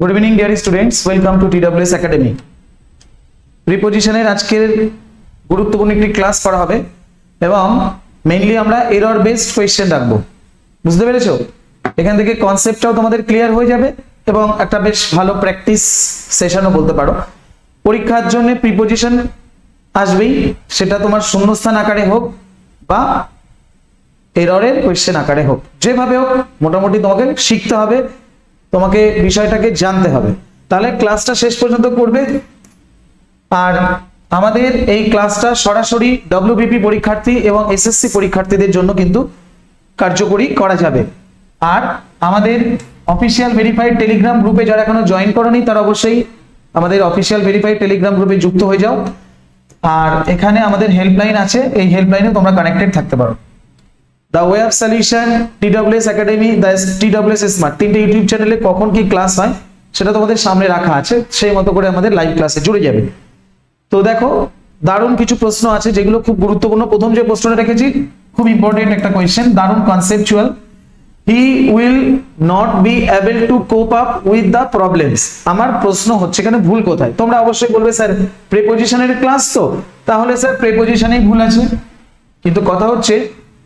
Good evening dear students welcome to TWS academy প্রিপোজিশনের আজকের গুরুত্বপূর্ণ একটি ক্লাস করা হবে এবং মেইনলি আমরা এরর বেসড কোয়েশ্চেন রাখব। বুঝতে পেরেছ? এখান থেকে কনসেপ্টটাও তোমাদের ক্লিয়ার হয়ে যাবে এবং একটা বেশ ভালো প্র্যাকটিস সেশনও বলতে পারো। পরীক্ষার জন্য প্রিপোজিশন আসবেই, সেটা তোমার শূন্যস্থান আকারে হোক বা এররের কোয়েশ্চেন আকারে হোক। যেভাবে হোক, মোটামুটি তোমাকে শিখতে হবে। তোমাকে বিষয়টাকে জানতে হবে। তাহলে ক্লাসটা শেষ পর্যন্ত করবে। আর আমাদের এই ক্লাসটা সরাসরি ডব্লিউবিপি পরীক্ষার্থী এবং এসএসসি পরীক্ষার্থীদের জন্য কিন্তু কার্যকরী করা যাবে। আর আমাদের অফিসিয়াল ভেরিফাইড টেলিগ্রাম গ্রুপে যারা এখনও জয়েন করনি, তারা অবশ্যই আমাদের অফিসিয়াল ভেরিফাইড টেলিগ্রাম গ্রুপে যুক্ত হয়ে যাও। আর এখানে আমাদের হেল্পলাইন আছে। এই হেল্পলাইনে তোমরা কানেক্টেড থাকতে পারো। The way of solution TWS academy the TWS smart তিনটে ইউটিউব চ্যানেলে কখন কি ক্লাস হয়, সেটা তোমাদের সামনে রাখা আছে, সেই মতো করে আমাদের লাইভ ক্লাসে জুড়ে যাবে। তো দেখো, দারুণ কিছু প্রশ্ন আছে যেগুলো খুব গুরুত্বপূর্ণ। প্রথম যে প্রশ্নটা রেখেছি, খুব ইম্পর্টেন্ট একটা কোয়েশ্চেন দারুণ conceptual he will not be able to cope up with the problems আমার প্রশ্ন হচ্ছে, এখানে ভুল কোথায়? তোমরা অবশ্যই বলবে, স্যার প্রেপোজিশনের ক্লাস তো? তাহলে, স্যার প্রেপোজিশনেই ভুল আছে। কিন্তু কথা হচ্ছে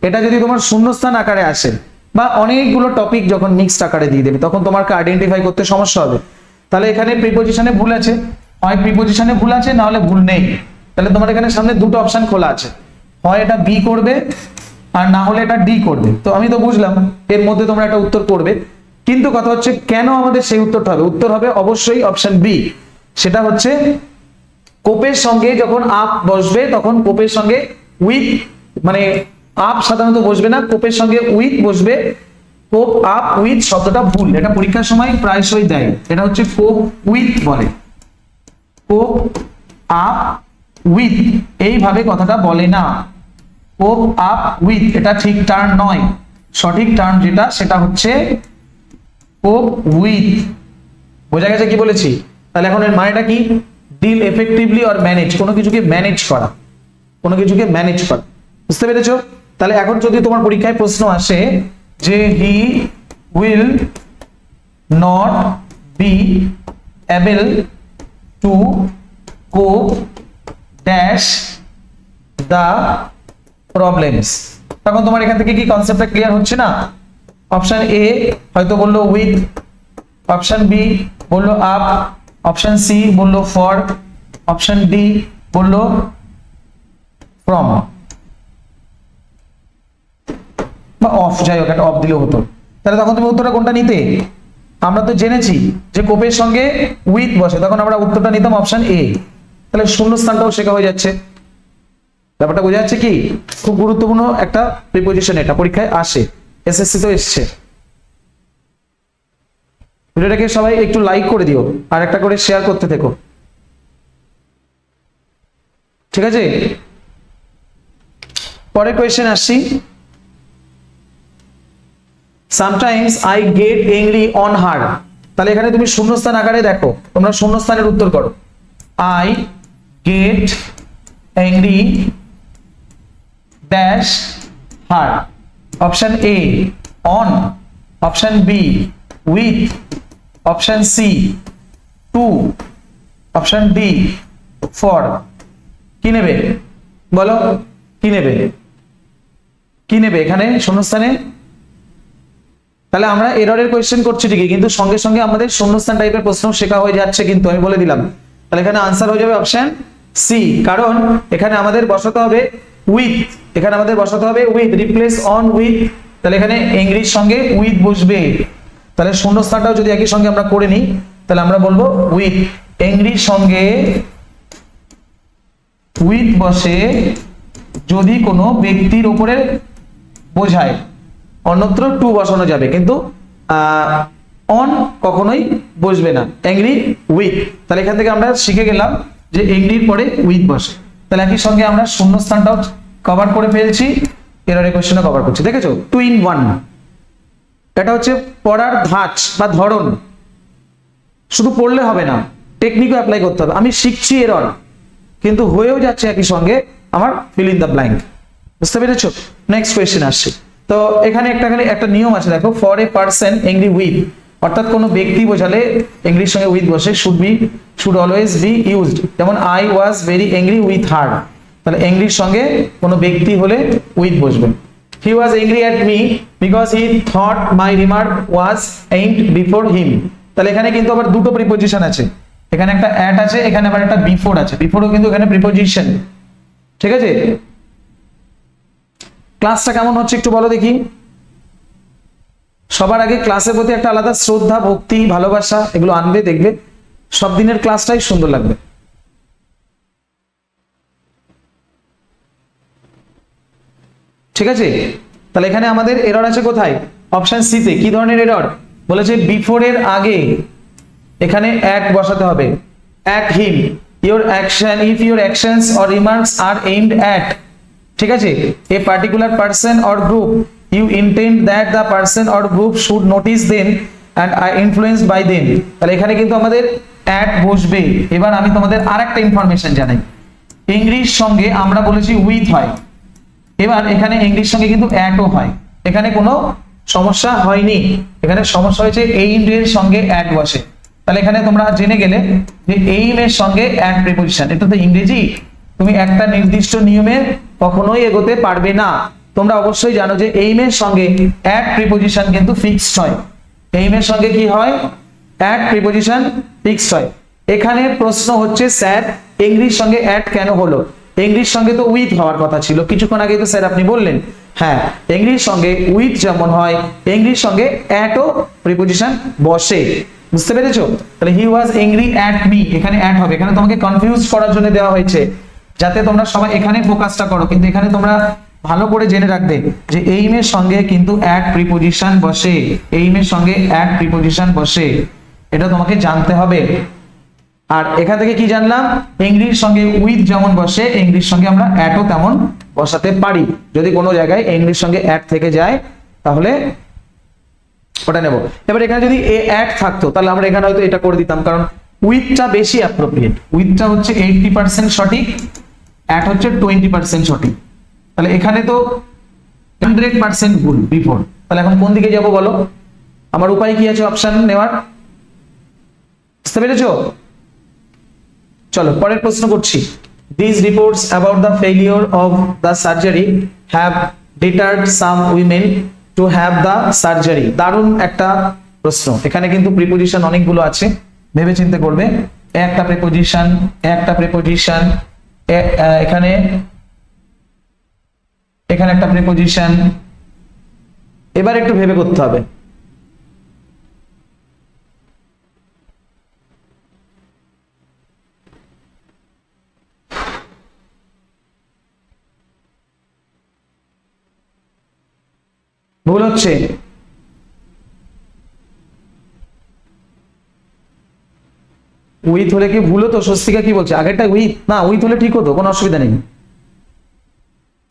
এটা যদি তোমার শূন্যস্থান আকারে আসে বা অনেকগুলো টপিক যখন মিক্সড আকারে দিয়ে দেবে, তখন তোমাকে আইডেন্টিফাই করতে সমস্যা হবে। তাহলে এখানে প্রিপোজিশনে ভুল আছে। হয় প্রিপোজিশনে ভুল আছে, না হলে ভুল নেই। তাহলে তোমার এখানে সামনে দুটো অপশন খোলা আছে। হয় এটা বি করবে, আর না হলে এটা ডি করবে। তো আমি তো বুঝলাম, এর মধ্যে তোমরা একটা উত্তর করবে। কিন্তু কথা হচ্ছে, কেন আমাদের সেই উত্তরটা হবে? উত্তর হবে অবশ্যই অপশন বি সেটা হচ্ছে, কোপের সঙ্গে যখন আপ বসবে, তখন কোপের সঙ্গে উইথ মানে আপ সাধারণত বসবে না, কোপের সঙ্গে উইথ বসবে। কোপ, আপ, উইথ শব্দটা ভুল। এটা পরীক্ষার সময় প্রায়শই দেয়। এটা হচ্ছে কোপ উইথ বলে। Cope, up, with. এইভাবে কথাটা বলে না। Cope, up, with. এটা ঠিক টার্ন নয়। সঠিক টার্ন যেটা, সেটা হচ্ছে কোপ উইথ। বোঝা গেছে কি বলেছি? তাহলে এখন এর মানেটা কি? Deal effectively or manage. কোনো কিছুকে ম্যানেজ করা। কোনো কিছুকে ম্যানেজ করা। বুঝতে পেরেছ? তাহলে এখন যদি তোমার পরীক্ষায় প্রশ্ন আসে যে he will not be able to cope dash the problems. তখন তোমার এখান থেকে কি কনসেপ্টটা ক্লিয়ার হচ্ছে না? অপশন এ হয়তো বলল উইথ অপশন বি বলল আপ অপশন সি বলল ফর অপশন ডি বলল ফ্রম বা অফ যাই হোক, একটা অফ দিলেও হতো। তাহলে তখন তুমি উত্তরটা কোনটা নিতে? আমরা তো জেনেছি যে কোপের সঙ্গে উইথ বসে। তখন আমরা উত্তরটা নিতাম অপশন এ তাহলে শূন্যস্থানটাও শেখা হয়ে যাচ্ছে। ব্যাপারটা বোঝা যাচ্ছে কি? খুব গুরুত্বপূর্ণ একটা প্রিপোজিশন এটা। পরীক্ষায় আসে। এসএসসি তো এসছে। ভিডিওটাকে সবাই একটু লাইক করে দিও। আর একটা করে শেয়ার করতে থেকো। ঠিক আছে? পরের কোয়েশ্চেন আসছি। Sometimes I get angry on her তাহলে এখানে তুমি শূন্যস্থান আকারে দেখো। তোমরা শূন্যস্থানের উত্তর করো। I get angry dash her option A on option B with option C to option D for কি নেবে? বলো, কি নেবে? কি নেবে এখানে শূন্যস্থানে? তাহলে আমরা এররের কোয়েশ্চেন করছি ঠিকই, কিন্তু সঙ্গে সঙ্গে আমাদের শূন্যস্থান টাইপের প্রশ্ন শেখা হয়ে যাচ্ছে কিন্তু আমি বলে দিলাম। তাহলে এখানে আনসার হয়ে যাবে অপশন সি কারণ এখানে আমাদের বসাতে হবে উইথ এখানে আমাদের বসাতে হবে উইথ রিপ্লেস অন উইথ তাহলে এখানে ইংলিশ সঙ্গে উইথ বসবে। তাহলে শূন্যস্থানটাও যদি একই সঙ্গে আমরা করে নিই, তাহলে আমরা বলব উইথ ইংলিশ সঙ্গে উইথ বসে যদি কোনো ব্যক্তির উপরে বোঝায়। অন্যত্র টু বসানো যাবে, কিন্তু অন কখনোই বসবে না। অ্যাংরি উইথ তাহলে এখান থেকে আমরা শিখে গেলাম যে অ্যাংরির পরে উইথ বসে। তাহলে একই সঙ্গে আমরা শূন্যস্থানটাও কভার করে ফেলছি এররে কোয়েশ্চেনও কভার করছি। দেখেছ? টু ইন ওয়ান এটা হচ্ছে পড়ার ধাঁচ বা ধরন। শুধু পড়লে হবে না টেকনিকও অ্যাপ্লাই করতে হবে। আমি শিখছি এরর কিন্তু হয়েও যাচ্ছে একই সঙ্গে আমার ফিল ইন দ্য ব্ল্যাঙ্ক বুঝতে পেরেছ? নেক্সট কোয়েশ্চেন আসছে। তো এখানে একটা একটা নিয়ম আছে, দেখো for a person angry with অর্থাৎ কোনো ব্যক্তি বোঝালে ইংলিশ সঙ্গে উইথ বসে should be should always be used যেমন I was very angry with her তাহলে ইংলিশ সঙ্গে কোনো ব্যক্তি হলে উইথ বসবে। He was angry at me because he thought my remark was aimed before him তাহলে এখানে কিন্তু আবার দুটো প্রিপোজিশন আছে। এখানে একটা অ্যাট আছে, এখানে আবার একটা বিফোর আছে। বিফোরও কিন্তু এখানে প্রিপোজিশন ঠিক আছে? ক্লাসটা কেমন হচ্ছে একটু বলো দেখি। সবার আগে ক্লাসের প্রতি একটা আলাদা শ্রদ্ধা, ভক্তি, ভালোবাসা, এগুলো আনবে, দেখবে। সব দিনের ক্লাসটাই সুন্দর লাগবে। ঠিক আছে? তাহলে এখানে আমাদের এরর আছে কোথায়? অপশন সিতে কি ধরনের এরর বলেছে বিফোর এর আগে। এখানে এক বসাতে হবে। এক him your action if your actions or remarks are aimed at ঠিক আছে? A particular person or group you intend that the person or group should notice them and I influenced by them তাহলে এখানে কিন্তু আমাদের at বসবে। এবার আমি তোমাদের আর একটা ইনফরমেশন জানাই। ইংলিশ সঙ্গে আমরা বলেছি উইথ হয়। এবার এখানে ইংলিশ সঙ্গে কিন্তু অ্যাটও হয়। এখানে কোনো সমস্যা হয়নি। এখানে সমস্যা হয়েছে এইম এর সঙ্গে অ্যাট বসে। তাহলে এখানে তোমরা জেনে গেলে যে এইম এর সঙ্গে অ্যাট প্রিপোজিশন এটা তো ইংরেজি? তুমি একটা নির্দিষ্ট নিয়মে কখনোই এগোতে পারবে না। তোমরা অবশ্যই জানো যে এইম এর সঙ্গে অ্যাট প্রিপোজিশন কিন্তু ফিক্সড হয় এইম এর সঙ্গে কি হয়? অ্যাট প্রিপোজিশন ফিক্সড হয়। এখানে প্রশ্ন হচ্ছে, স্যার, ইংলিশ সঙ্গে অ্যাট কেন হলো? ইংলিশ সঙ্গে তো উইথ হওয়ার কথা ছিল। কিছুক্ষণ আগে তো স্যার আপনি বললেন। হ্যাঁ ইংলিশ সঙ্গে উইথ যেমন হয়, ইংলিশ সঙ্গে অ্যাটও প্রিপোজিশন বসে। বুঝতে পেরেছ? তাহলে he was angry at me এখানে অ্যাট হবে। এখানে তোমাকে কনফিউজ করার জন্য দেওয়া হয়েছে। যাতে তোমরা সবাই এখানে ফোকাসটা করো। কিন্তু এখানে তোমরা ভালো করে জেনে রাখবে যে এইমের সঙ্গে কিন্তু অ্যাট প্রিপোজিশন বসে। এইমের সঙ্গে অ্যাট প্রিপোজিশন বসে। এটা তোমাকে জানতে হবে। আর এখান থেকে কি জানলাম? ইংলিশ সঙ্গে উইথ যেমন বসে ইংলিশ সঙ্গে আমরা অ্যাটও তেমন বসাতে পারি। যদি কোনো জায়গায় ইংলিশ সঙ্গে অ্যাট থেকে যায়, তাহলে ওটা নেব। এবার এখানে যদি এ অ্যাট থাকতো, তাহলে আমরা এখানে হয়তো এটা করে দিতাম। কারণ উইথটা বেশি অ্যাপ্রোপ্রিয়েট উইথটা হচ্ছে এইটটি পার্সেন্ট সঠিক অ্যাট হচ্ছে টোয়েন্টি পার্সেন্ট সঠিক। তাহলে এখানে তো হান্ড্রেড পার্সেন্ট ভুল বিফোর তাহলে এখন কোন দিকে যাব বলো? আমার উপায় কি আছে অপশন নেওয়ার? বুঝতে পেরেছ? চলো, পরের প্রশ্ন করছি। This reports about the failure of the surgery have deterred some women to have the surgery দারুণ একটা প্রশ্ন। এখানে কিন্তু প্রিপোজিশন অনেকগুলো আছে। ভেবে চিন্তে করবে। একটা প্রিপোজিশন একটা প্রিপোজিশন এখানে এখানে একটা প্রিপোজিশন এবার একটু ভেবে করতে হবে। ভুল হচ্ছে। উইথ হলে কি ভুল হতো? স্বস্তিকা কি বলছে? আগেরটা উইথ? না, উইথ হলে ঠিক হতো, কোনো অসুবিধা নেই।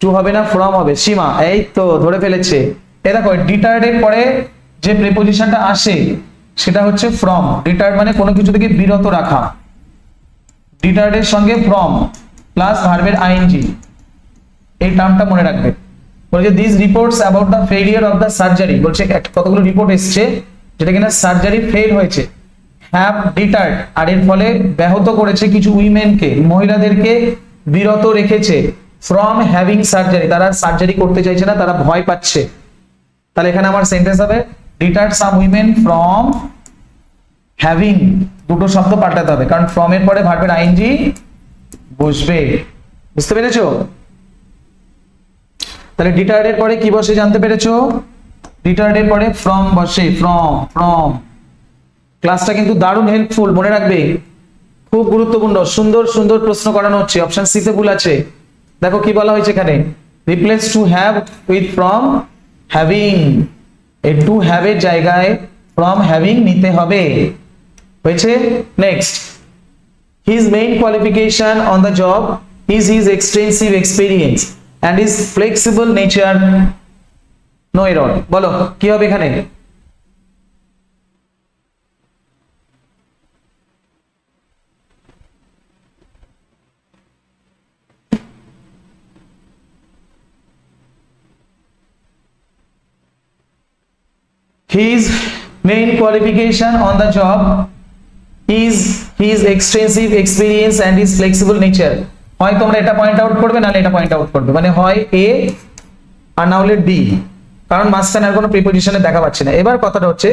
টু হবে না, ফ্রম হবে। সীমা, এই তো, ধরে ফেলেছে। এ দেখো ডিটার্ডের পরে যে প্রিপোজিশনটা আসে, সেটা হচ্ছে ফ্রম ডিটার্ড মানে কোনো কিছু থেকে বিরত রাখা। ডিটার্ডের সঙ্গে ফ্রম প্লাস ভার্বের আইএনজি এই টার্মটা মনে রাখবে। বলছে this reports about the failure of the surgery বলছে কতগুলো রিপোর্ট এসছে, যেটা কিনা সার্জারি ফেল হয়েছে। হ্যাভ ডিটার্ড আর এর ফলে ব্যাহত করেছে কিছু উইমেনকে মহিলাদেরকে বিরত রেখেছে ফ্রম হ্যাভিং সার্জারি তারা সার্জারি করতে চাইছে না, তারা ভয় পাচ্ছে। তাহলে এখানে আমার সেন্টেন্স হবে deterred some women from having দুটো শব্দ পাল্টাতে হবে, কারণ ফ্রম এর পরে ভার্বের আইনজি বসবে। বুঝতে পেরেছ? তাহলে ডিটার্ড এর পরে কি বসে জানতে পেরেছ? ডিটার্ড এর পরে ফ্রম বসে ফ্রম ফ্রম ক্লাসটা কিন্তু দারুণ হেল্পফুল মনে রাখবে? খুব গুরুত্বপূর্ণ, সুন্দর সুন্দর প্রশ্ন করানো হচ্ছে অপশন সি তে ভুল আছে। দেখো কি বলা হয়েছে এখানে? Replace to have with from having এই টু হ্যাভ এর জায়গায় ফ্রম হ্যাভিং নিতে হবে। হয়েছে? Next his main qualification on the job is his extensive experience and his flexible nature no error বলো, কি হবে এখানে? His main qualification on the job is his extensive experience and is flexible nature হয় তোমরা এটা point out করবে, নাহলে এটা পয়েন্ট আউট করবে। মানে হয় এ আর না হলে ডি কারণ মাঝখানে আর কোনো প্রিপোজিশনে দেখা পাচ্ছে না। এবার কথাটা হচ্ছে,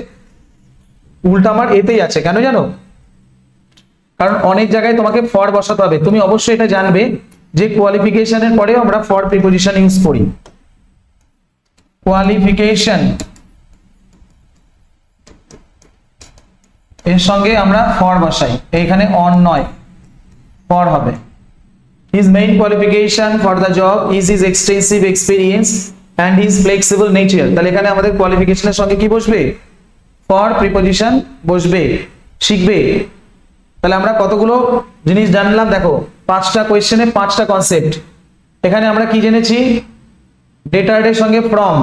উল্টা আমার এতেই আছে। কেন জানো? কারণ অনেক জায়গায় তোমাকে ফর বসাতে হবে। তুমি অবশ্যই এটা জানবে যে কোয়ালিফিকেশনের পরেও আমরা ফর প্রিপোজিশন ইউজ করি। কোয়ালিফিকেশন এর সঙ্গে আমরা ফর বসাই। এইখানে অন নয় ফর হবে। His main qualification for the job is his extensive experience and his flexible nature তাহলে এখানে আমাদের কোয়ালিফিকেশনের সঙ্গে কি বসবে? ফর প্রিপোজিশন বসবে, শিখবে। তাহলে আমরা কতগুলো জিনিস জানলাম? দেখো, পাঁচটা কোয়েশ্চেনে পাঁচটা কনসেপ্ট এখানে আমরা কি জেনেছি? ডেটার্ডের সঙ্গে ফ্রম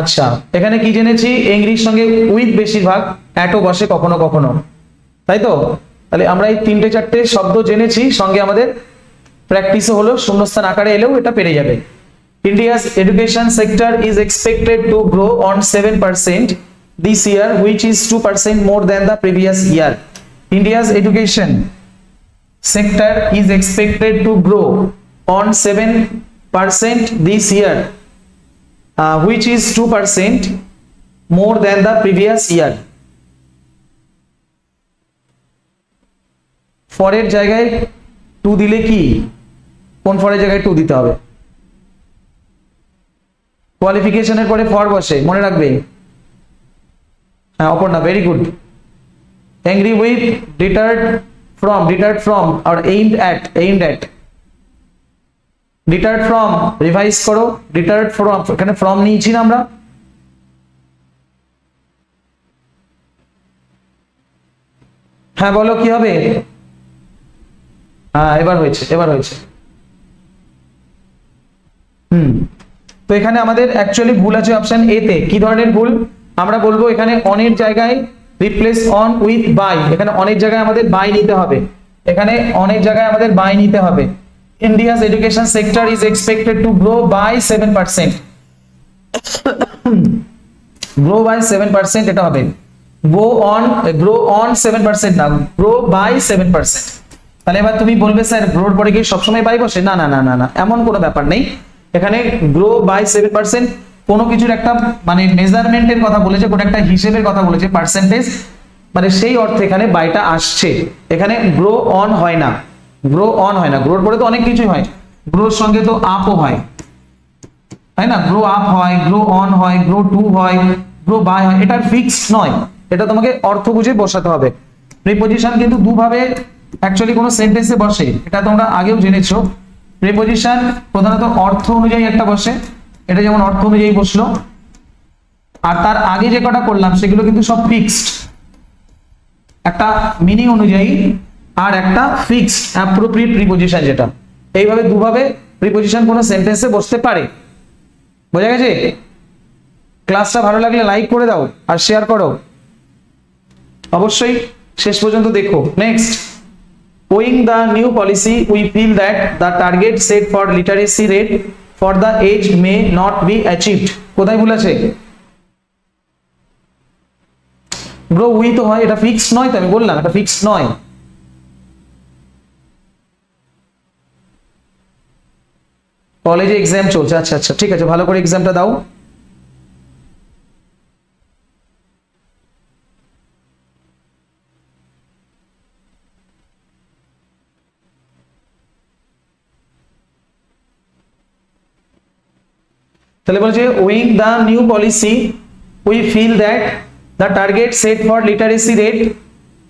আচ্ছা এখানে কি জেনেছি? ইংলিশ সঙ্গে উইথ বেশিরভাগ অ্যাটও বসে কখনো কখনো। তাই তো? তাহলে আমরা এই তিনটে চারটে শব্দ জেনেছি, সঙ্গে আমাদের প্র্যাকটিসও হলো, শূন্যস্থান আকারে এলেও এটা পেরে যাবে। India's education sector is expected to grow on seven percent this year which is two percent more than the previous year India's education sector is expected to grow on 7% this year. Uh, which is 2% more than the previous year ফরের জায়গায় to দিলে কি কোন ফরের জায়গায় two দিতে হবে কোয়ালিফিকেশনের পরে for বসে মনে রাখবে হ্যাঁ Aparna very good angry with deterred from deterred from or aimed at aimed at deterred from revise করো, deterred ফ্রম এখানে from নিয়েছি না আমরা। হ্যাঁ বলো কি হবে? হ্যাঁ এবার হয়েছে এবার হয়েছে। হুম, তো এখানে আমাদের অ্যাকচুয়ালি ভুল আছে অপশন এ তে। কি ধরনের ভুল? আমরা বলব এখানে অনের জায়গায় রিপ্লেস অন উইথ বাই এখানে অনেক জায়গায় আমাদের বাই নিতে হবে। এখানে অনেক জায়গায় আমাদের বাই নিতে হবে। Sector is expected to grow by seven percent grow by seven percent এটা হবে। On grow on seven percent না গ্রো বাই সেভেন পার্সেন্ট তাহলে এবার তুমি বলবে, স্যার গ্রোর পরে কি সবসময় বাই বসে? না না না না না, এমন কোনো ব্যাপার নেই। এখানে গ্রো বাই সেভেন পার্সেন্ট কোনো কিছুর একটা মানে মেজারমেন্টের কথা বলেছে, কোনো একটা হিসেবের কথা বলেছে পার্সেন্টেজ মানে সেই অর্থে এখানে বাইটা আসছে। এখানে গ্রো অন হয় না। গ্রো অন হয় না। গ্রোর পরে তো অনেক কিছুই হয়। গ্রোর সঙ্গে তো আপও হয়। তাই না? গ্রো আপ হয় গ্রো অন হয় গ্রো টু হয় গ্রো বাই হয়। এটা ফিক্সড নয়। এটা তোমাকে অর্থ বুঝে বসাতে হবে। প্রিপোজিশন কিন্তু দুভাবে অ্যাকচুয়ালি কোনো সেন্টেন্সে বসে। এটা তোমরা আগেও জেনেছো। প্রিপোজিশন প্রধানত অর্থ অনুযায়ী একটা বসে। এটা যেমন অর্থ অনুযায়ী বসল। আর তার আগে যে কটা করলাম, সেগুলো কিন্তু সব ফিক্সড একটা মিনিং অনুযায়ী আর একটা ফিক্সড অ্যাপ্রোপ্রিয়েট প্রিপোজিশন যেটা। এইভাবে দুভাবে প্রিপোজিশন কোনো সেন্টেন্সে বসতে পারে। বোঝা গেছে? ক্লাসটা ভালো লাগলে লাইক করে দাও আর শেয়ার করো। অবশ্যই শেষ পর্যন্ত দেখো। Next owing the new policy we feel that the target set for literacy rate for the age may not be achieved কোথায় ভুল আছে? ব্রো উই তো হয়, এটা ফিক্সড নয় তো, আমি বললাম, এটা ফিক্সড নয়। কলেজে এক্সাম চলছে। আচ্ছা আচ্ছা ঠিক আছে, ভালো করে এক্সামটা দাও। তাহলে বলছে owing the new policy we feel that the target set for literacy rate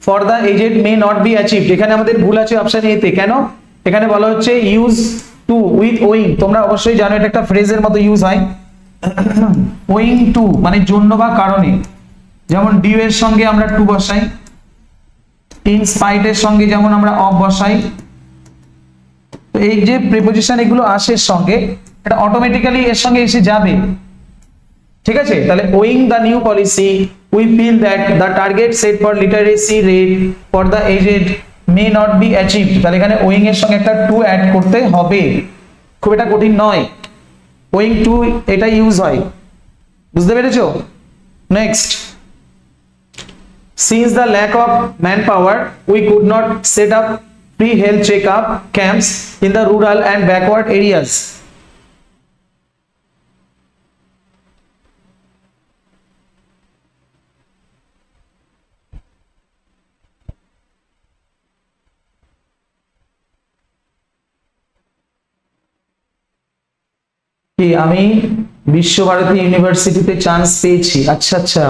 for the aged may not be achieved এখানে আমাদের ভুল আছে অপশন এতে কেন? এখানে বলা হচ্ছে ইউজ টু উইথ ওয়িং তোমরা অবশ্যই জানো এটা একটা ফ্রেজের মতো ইউজ হয়। ওয়িং টু মানে জন্য বা কারণে। যেমন ডিউ এর সঙ্গে আমরা টু বসাই। ইন স্পাইট এর সঙ্গে যেমন আমরা অফ বসাই। তো এই যে প্রিপোজিশন এগুলো আসে এর সঙ্গে, এটা অটোমেটিক্যালি এর সঙ্গে এসে যাবে। ঠিক আছে? তাহলে owing the new policy we feel that the target set for literacy rate for the aged may not be achieve তাহলে এখানে ওয়িং এর সঙ্গে একটা টু অ্যাড করতে হবে। খুব এটা কঠিন নয়। ওয়িং টু এটা ইউজ হয়। বুঝতে পেরেছ? Next since the lack of man power we could not set up pre health check up camps in the rural and backward areas কি আমি বিশ্বভারতী ইউনিভার্সিটিতে চান্স পেয়েছি? আচ্ছা আচ্ছা।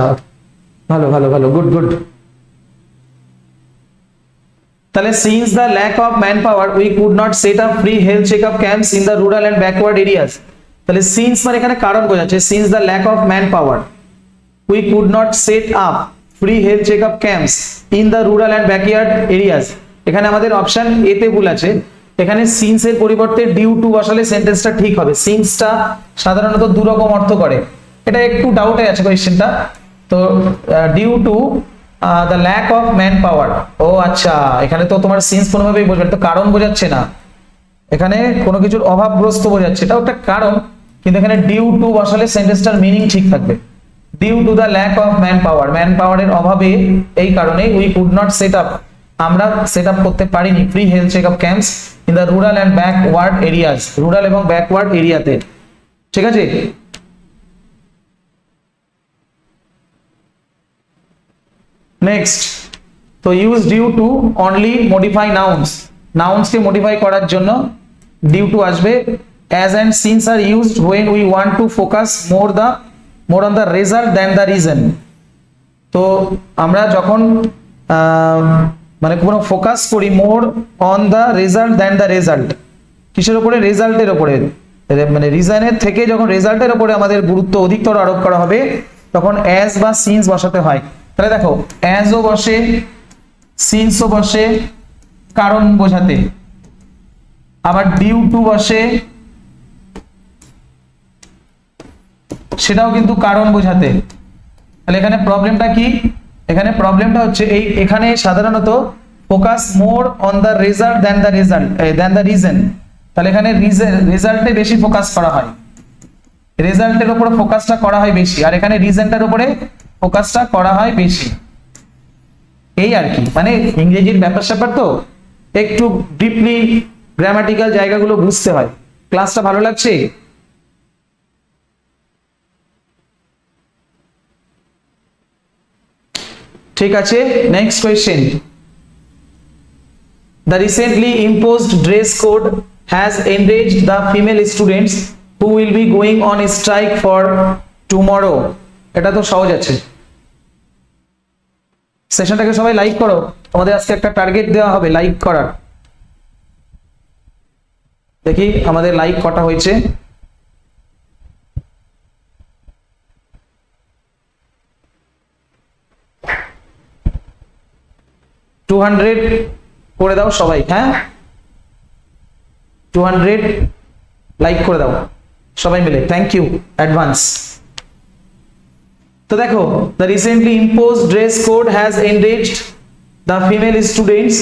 ভালো ভালো ভালো। গুড গুড তাহলে since the lack of man power we could not set up free health checkup camps in the rural and backward areas তাহলে সিন্স মানে এখানে কারণ বোঝাচ্ছে since the lack of man power we could not set up free health checkup camps in the rural and backward areas এখানে আমাদের option এতে ভুল আছে। এখানে সিন্স এর পরিবর্তে ডিউ টু বসালে সেন্টেন্সটা ঠিক হবে। সিন্সটা সাধারণত দু রকম অর্থ করে। এটা একটু ডাউটে আছে কোয়েশ্চেনটা তো due to the lack of man power ও আচ্ছা এখানে তো তোমার সিন্স কোনোভাবেই বোঝাবে তো কারণ বোঝাচ্ছে না। এখানে কোনো কিছুর অভাবগ্রস্ত বোঝাচ্ছে। এটাও একটা কারণ, কিন্তু এখানে ডিউ টু বসালে সেন্টেন্সটার মিনিং ঠিক থাকবে। Due to the lack of man power man পাওয়ারের অভাবে এই কারণে we could not set up আমরা সেট আপ করতে পারিনি free health check up camps in the rural and backward areas rural এবং ব্যাকওয়ার্ড এরিয়াতে ঠিক আছে? নেক্সট তো use due to only modify nouns নাউন্সকে modify করার জন্য ডিউ টু আসবে। As and since are used when we want to focus more the more on the result than the reason তো আমরা যখন আহ, মানে কোনো ফোকাস করি more on the result than the result কিসের উপরে রেজাল্টের উপরে রে- মানে রিজনের থেকে যখন রেজাল্টের উপরে আমাদের গুরুত্ব অধিকতর আরোপ করা হবে, তখন অ্যাজ বা সিন্স বসাতে হয়। তাহলে দেখো অ্যাজও বসে সিন্সও বসে, কারণ বোঝাতে। আবার ডিউ টু বসে, সেটাও কিন্তু কারণ বোঝাতে। তাহলে এখানে প্রবলেমটা কি? এখানে প্রবলেমটা হচ্ছে এই, এখানে সাধারণত focus more on the result than the result than the reason তাহলে এখানে রেজাল্টে বেশি ফোকাস করা হয়। রেজাল্টের উপরে ফোকাসটা করা হয় বেশি, আর এখানে রিজনটার উপরে ফোকাসটা করা হয় বেশি। এই আর কি মানে ইংরেজির ব্যাপার স্যাপার তো, একটু ডিপলি গ্রামাটিক্যাল জায়গাগুলো বুঝতে হয়। ক্লাসটা ভালো লাগছে? ঠিক আছে next question the recently imposed dress code has enrage the female students who will be going on strike for tomorrow এটা তো সহজ আছে। সেশনটাকে সবাই লাইক করো। আমাদের আজকে একটা টার্গেট দেওয়া হবে লাইক করার। দেখি, আমাদের লাইক কটা হয়েছে। টু হান্ড্রেড করে দাও সবাই হ্যাঁ? টু হান্ড্রেড লাইক করে দাও, সবাই মিলে থ্যাংক ইউ অ্যাডভান্স তো দেখো the recently impose dress code has enraged the female students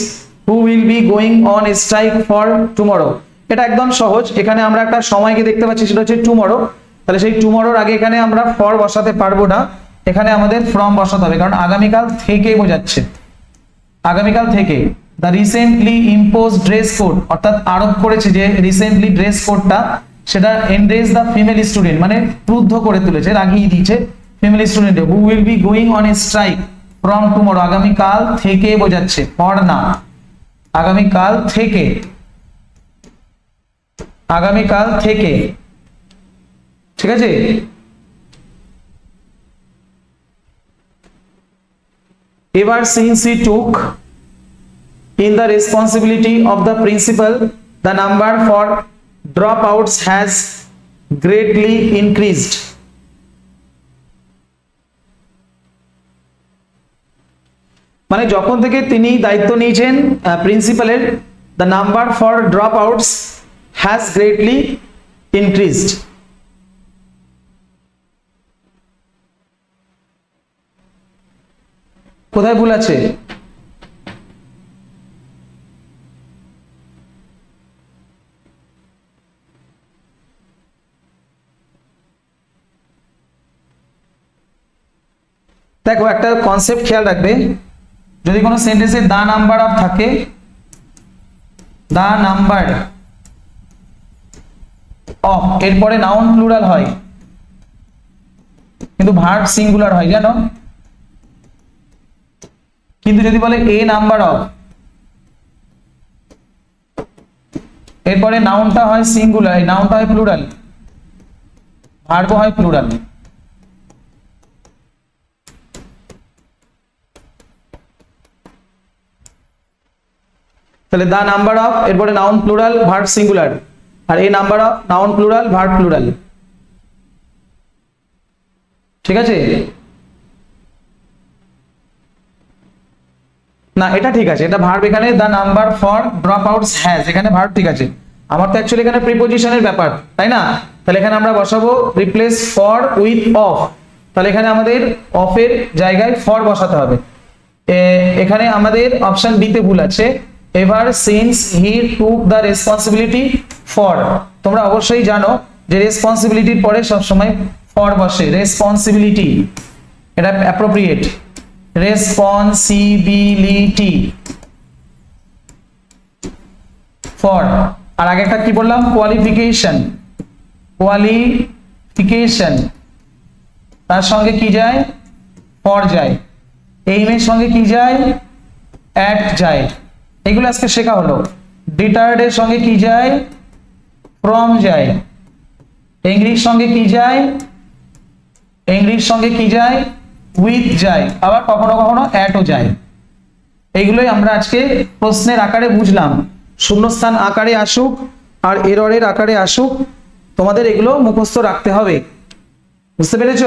who will be going on strike for tomorrow এটা একদম সহজ, এখানে আমরা একটা সময়কে দেখতে পাচ্ছি, সেটা হচ্ছে টুমরো তাহলে সেই টুমরোর আগে এখানে আমরা ফর বসাতে পারব না, এখানে আমাদের ফ্রম বসাতে হবে, কারণ আগামীকাল থেকে বোঝাচ্ছে। আগামীকাল থেকে the recently impose dress code অর্থাৎ আরোপ করেছে যে রিসেন্টলি ড্রেস কোডটা সেটা এনরেজ দ্য ফিমেল স্টুডেন্ট মানে ক্রুদ্ধ করে তুলেছে, রাগিয়ে দিয়েছে female student who will be going on a strike from tomorrow আগামীকাল থেকে বোঝাচ্ছে পর না। আগামীকাল থেকে আগামীকাল থেকে, ঠিক আছে? এবার since he took in the responsibility of the principal the number for dropouts has greatly increased মানে যখন থেকে তিনি দায়িত্ব নিয়েছেন প্রিন্সিপালের the number for drop outs has greatly increased কোথায় ভুল আছে? দেখো, একটা কনসেপ্ট খেয়াল রাখবে। যদি কোনো সেন্টেন্সে দা নাম্বার অফ থাকে, দা নাম্বার অফ, এরপরে নাউন প্লুরাল হয়। কিন্তু ভার্ব সিঙ্গুলার হয়, জানো? কিন্তু যদি বলে এ নাম্বার অফ এরপরে নাউনটা হয় সিঙ্গুলার নাউনটা হয় প্লুরাল ভার্ব হয় প্লুরাল তাহলে দা নাম্বার অফ এরপরে নাউন প্লুরাল ভার্ব সিঙ্গুলার আর এই number of noun plural verb plural ঠিক আছে? না, এটা ঠিক আছে। এটা ভার্ব এখানে the number for drop outs has এখানে ভার্ব ঠিক আছে। আমার তো অ্যাকচুয়ালি এখানে প্রিপোজিশনের ব্যাপার, তাই না? তাহলে এখানে আমরা বসাবো রিপ্লেস ফর উইথ অফ তাহলে এখানে আমাদের অফের জায়গায় ফর বসাতে হবে। এখানে আমাদের অপশন বিতে ভুল আছে। Ever since he took the responsibility for তোমরা অবশ্যই জানো যে রেসপন্সিবিলিটির পরে সবসময় ফর বসে। রেসপন্সিবিলিটি এটা অ্যাপ্রোপ্রিয়েট রেসপন্সিবিলিটি। ফর, আর আগেরটা কি বললাম? কোয়ালিফিকেশন। কোয়ালিফিকেশন। তার সঙ্গে কি যায়? ফর যায়। এইমের সঙ্গে কি যায়? অ্যাট যায়। এগুলো আজকে শেখা হলো। ডিটার্ডের সঙ্গে কি যায়? ফ্রম যায়। ইংলিশ সঙ্গে কি যায়? ইংলিশ সঙ্গে কি যায়? উইথ যায়, আবার কখনো কখনো অ্যাটও যায়। এইগুলোই আমরা আজকে প্রশ্নের আকারে বুঝলাম। শূন্যস্থান আকারে আসুক আর এররের আকারে আসুক, তোমাদের এগুলো মুখস্থ রাখতে হবে। বুঝতে পেরেছ?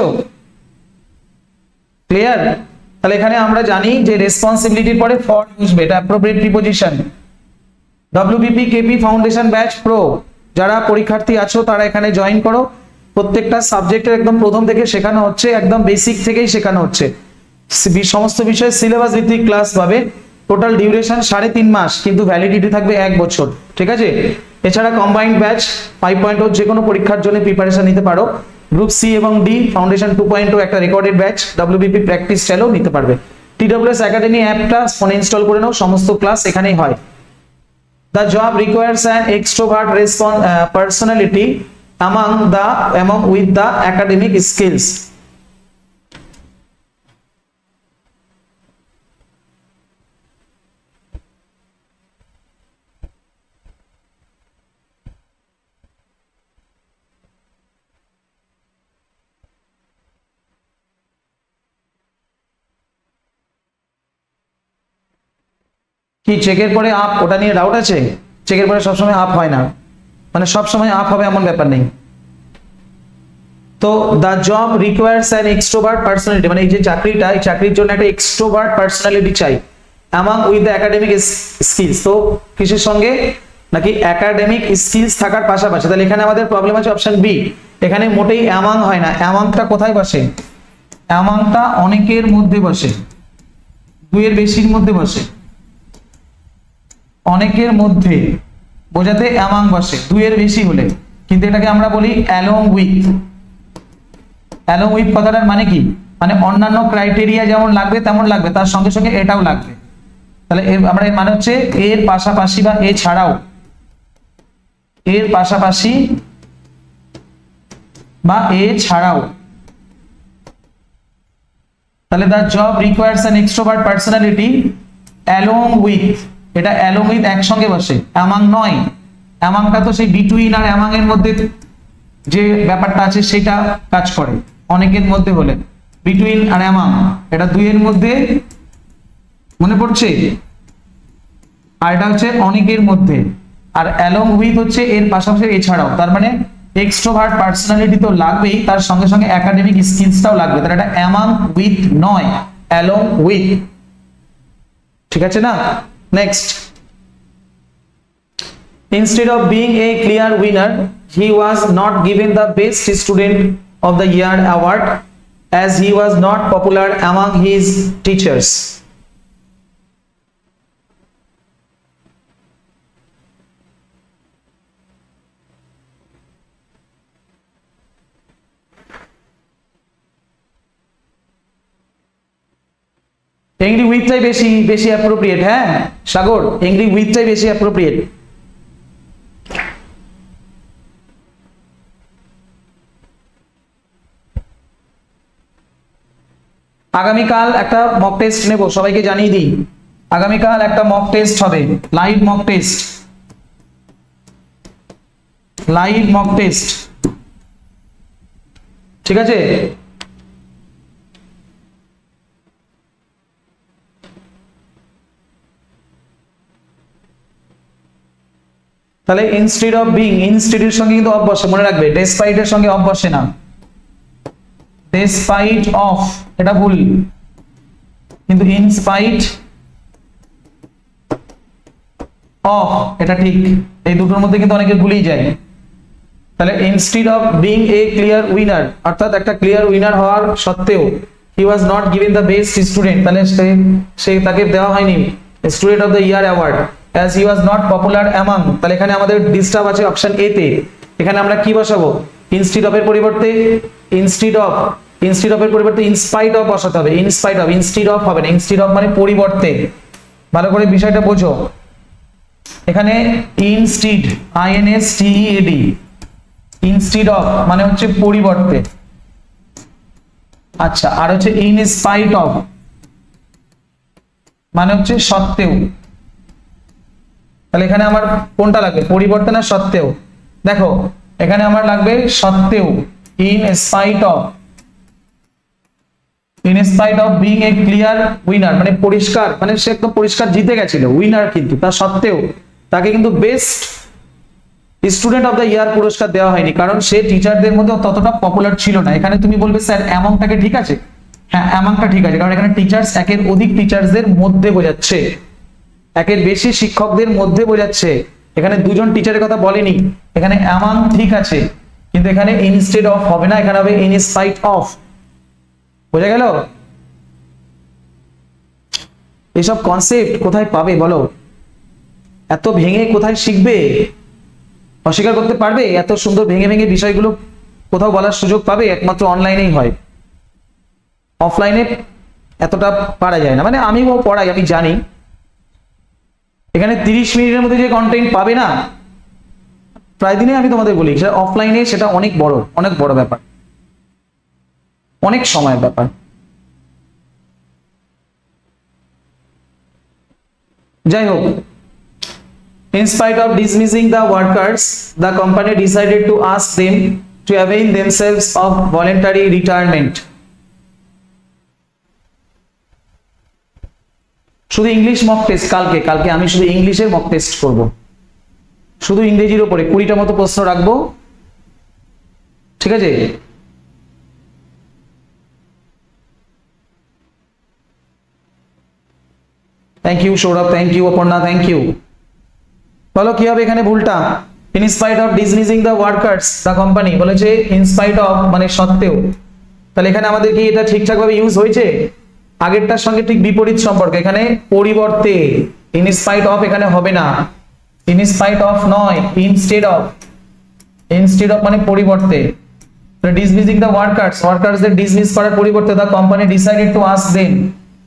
ক্লিয়ার তাহলে এখানে আমরা জানি যে রেসপন্সিবিলিটির পরে ফর বুঝবে এটা appropriate preposition WBP KP foundation batch pro যারা পরীক্ষার্থী আছো, তারা এখানে জয়েন করো। প্রত্যেকটা সাবজেক্টের একদম প্রথম থেকে শেখানো হচ্ছে একদম বেসিক থেকেই শেখানো হচ্ছে। সমস্ত বিষয়ে সিলেবাস ভিত্তিক ক্লাস পাবে। টোটাল ডিউরেশন সাড়ে তিন মাস কিন্তু ভ্যালিডিটি থাকবে এক বছর ঠিক আছে? এছাড়া কম্বাইন্ড ব্যাচ ফাইভ পয়েন্ট যে কোনো পরীক্ষার জন্য প্রিপারেশন নিতে পারো। গ্রুপ সি এবং ডি ফাউন্ডেশন টু পয়েন্ট একটা রেকর্ডেড ব্যাচ ডাব্লিউবিপি প্র্যাকটিস চাইলেও নিতে পারবে। টিডব্লিউএস একাডেমি অ্যাপটা ফোনে ইনস্টল করে নাও সমস্ত ক্লাস এখানেই হয়। The job an extrovert respon- uh, personality among the among with the academic skills. কি চেকের পরে আপ ওটা নিয়ে ডাউট আছে চেকের পরে সবসময় আপ হয় না মানে সবসময় আপ হবে এমন ব্যাপার নেই। তো the job requires an extrovert personality মানে এই যে চাকরিটা, এই চাকরির জন্য একটা এক্সট্রোভার্ট পার্সোনালিটি চাই among with the academic skills তো কিসের সঙ্গে? নাকি একাডেমিক স্কিলস থাকার পাশাপাশি। তাহলে এখানে আমাদের প্রবলেম আছে অপশন বি এখানে মোটেই অ্যামাং হয় না। অ্যামাংটা কোথায় বসে? অ্যামাংটা অনেকের মধ্যে বসে। দুইয়ের বেশির মধ্যে বসে। অনেকের মধ্যে। বোঝাতে অ্যামাং বসে, দুইয়ের বেশি হলে। কিন্তু এটাকে আমরা বলি অ্যালং উইথ অ্যালং উইথ কথাটার মানে কি? মানে অন্যান্য ক্রাইটেরিয়া যেমন লাগবে, তেমন লাগবে, তার সঙ্গে সঙ্গে এটাও লাগবে। তাহলে আমরা এর মানে হচ্ছে এর পাশাপাশি বা এ ছাড়াও। এর পাশাপাশি বা এ ছাড়াও। তাহলে the job requires an extrovert personality along with এটা অ্যালং উইথ একসঙ্গে বসে, অ্যামাং নয়। অ্যামাংটা তো সেই বিটুইন আর অ্যামাং এর মধ্যে যে ব্যাপারটা আছে সেটা কাজ করে। অনেকের মধ্যে হলে বিটুইন আর অ্যামাং, এটা দুইয়ের মধ্যে মনে পড়ছে? আর এটা হচ্ছে অনেকের মধ্যে। আর অ্যালং উইথ হচ্ছে এর পাশাপাশি এছাড়াও, তার মানে এক্সট্রোভার্ট পার্সোনালিটি তো লাগবেই, তার সঙ্গে সঙ্গে একাডেমিক স্কিলসটাও লাগবে। তার এটা অ্যামাং উইথ নয়, অ্যালং উইথ ঠিক আছে না? Next Instead of being a clear winner, he was not given the best student of the year award as he was not popular among his teachers. Angry উইথটাই বেশি বেশি appropriate হ্যাঁ? সাগর angry উইথটাই বেশি appropriate আগামীকাল একটা মক টেস্ট নেব, সবাইকে জানিয়ে দিই। আগামীকাল একটা মক টেস্ট হবে live mock test live mock test ঠিক আছে? তাহলে ইনস্টিড অফ বিং ইনস্টিটিউট সঙ্গে কিন্তু অফ বসে মনে রাখবে ডেসপাইট এর সঙ্গে অফ বসে না। ডেসপাইট অফ এটা ভুল। কিন্তু ইনস্পাইট অফ এটা ঠিক। এই দুটোর মধ্যে কিন্তু অনেকে ভুলেই যায়। তাহলে instead of being a clear winner অর্থাৎ একটা ক্লিয়ার উইনার হওয়ার সত্ত্বেও he was not giving the best student তাহলে সে তাকে দেওয়া হয়নি। Student of the year award as he was not popular among তাহলে এখানে আমাদের ডিস্টার্ব আছে অপশন এ তে। এখানে আমরা কি বসাবো? ইনস্টিড অফ এর পরিবর্তে ইনস্টিড অফ ইনস্টিড অফ এর পরিবর্তে ইনস্পাইট অফ বসাতে হবে। ইনস্পাইট অফ ইনস্টিড অফ হবে না। ইনস্টিড অফ মানে পরিবর্তে। ভালো করে বিষয়টা বোঝো। এখানে instead I N S T E A D instead of মানে হচ্ছে পরিবর্তে। আচ্ছা আর হচ্ছে ইন স্পাইট অফ মানে হচ্ছে সত্ত্বেও। তাহলে এখানে আমার কোনটা লাগবে? পরিবর্তে না সত্ত্বেও। দেখো, এখানে আমার লাগবে সত্ত্বেও in spite of in spite of being a clear winner মানে পরিষ্কার মানে সে একদম পরিষ্কার জিতে গেছিল উইনার কিন্তু তা সত্ত্বেও। তাকে কিন্তু best student of the year পুরস্কার দেওয়া হয়নি, কারণ সে টিচারদের মধ্যে ততটা পপুলার ছিল না। এখানে তুমি বলবে, স্যার অ্যামাউন্টটাকে ঠিক আছে? হ্যাঁ অ্যামাউন্টটা ঠিক আছে, কারণ এখানে টিচার্স একের অধিক টিচার্সদের মধ্যে বোঝাচ্ছে। একের বেশি শিক্ষকদের মধ্যে বোঝাচ্ছে। এখানে দুজন টিচারের কথা বলেনি। এখানে অ্যামাং ঠিক আছে। কিন্তু এখানে ইনস্টেড অফ হবে না, এখানে হবে ইন স্পাইট অফ বোঝা গেল? এসব কনসেপ্ট কোথায় পাবে বলো? এত ভেঙে কোথায় শিখবে? অস্বীকার করতে পারবে? এত সুন্দর ভেঙে ভেঙে বিষয়গুলো কোথাও বলার সুযোগ পাবে? একমাত্র অনলাইনেই হয়। অফলাইনে এতটা পারা যায় না। মানে আমিও পড়াই, আমি জানি। এখানে তিরিশ মিনিটের মধ্যে যে কন্টেন্ট পাবে না প্রায় দিনে আমি তোমাদের বলি সেটা অফলাইনে সেটা অনেক বড় অনেক বড় ব্যাপার অনেক সময়ের ব্যাপার যাই হোক In spite of dismissing the workers, the company decided to ask them to avail themselves of voluntary retirement. শুধু ইংলিশ মক টেস্ট কালকে কালকে আমি শুধু ইংলিশের মক টেস্ট করব। শুধু ইংরেজির উপরে কুড়িটা মতো প্রশ্ন রাখব। ঠিক আছে? Thank you Sourav thank you Aparna thank you বলো, কি হবে এখানে ভুলটা? In spite of dismissing the workers the company বলেছে ইন স্পাইট অফ মানে সত্ত্বেও। তাহলে এখানে আমাদের কি এটা ঠিকঠাক ভাবে ইউজ হয়েছে? আগেরটার সঙ্গে ঠিক বিপরীত সম্পর্ক। এখানে পরিবর্তে ইন স্পাইট অফ এখানে হবে না। ইন স্পাইট অফ নয় ইনস্টেড অফ ইনস্টেড অফ মানে পরিবর্তে। ডিসমিসিং দ্য ওয়ার্কার্স ওয়ার্কার্সদের ডিসমিস করার পরিবর্তে the company decided to ask them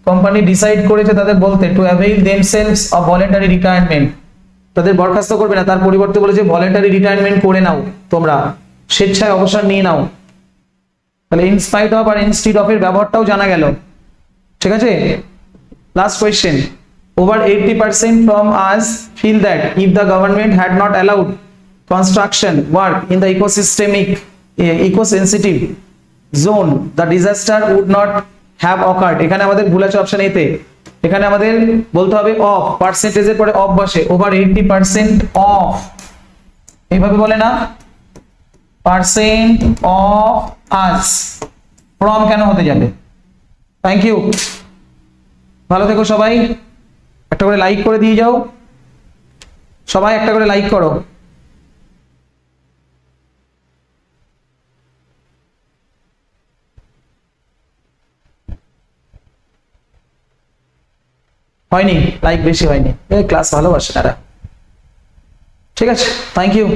company decide করেছে তাদের বলতে to avail themselves of voluntary retirement তাদের বরখাস্ত করবে না। তার পরিবর্তে বলেছে ভলেন্টারি রিটায়ারমেন্ট করে নাও তোমরা। স্বেচ্ছায় অবসর নিয়ে নাও। তাহলে ইনস্পাইট অফ আর ইনস্টিড অফ এর ব্যবহারটাও জানা গেল। ঠিক আছে? Last question over eighty percent from us feel that if the government had not allowed construction work in the ecosystemic ecosensitive zone the disaster would not have occurred এখানে আমাদের ভুল আছে অপশন এতে এখানে আমাদের বলতে হবে অফ পার্সেন্টেজের পরে অফ বসে। ওভার এইটটি পার্সেন্ট অফ এইভাবে বলে না? পার্সেন্ট অফ আস ফ্রম কেন হতে যাবে? থ্যাংক ইউ ভালো থেকো সবাই। একটা করে লাইক করে দিয়ে যাও। সবাই একটা করে লাইক করো। হয়নি লাইক বেশি হয়নি। ক্লাস ভালোবাসে তারা। ঠিক আছে থ্যাংক ইউ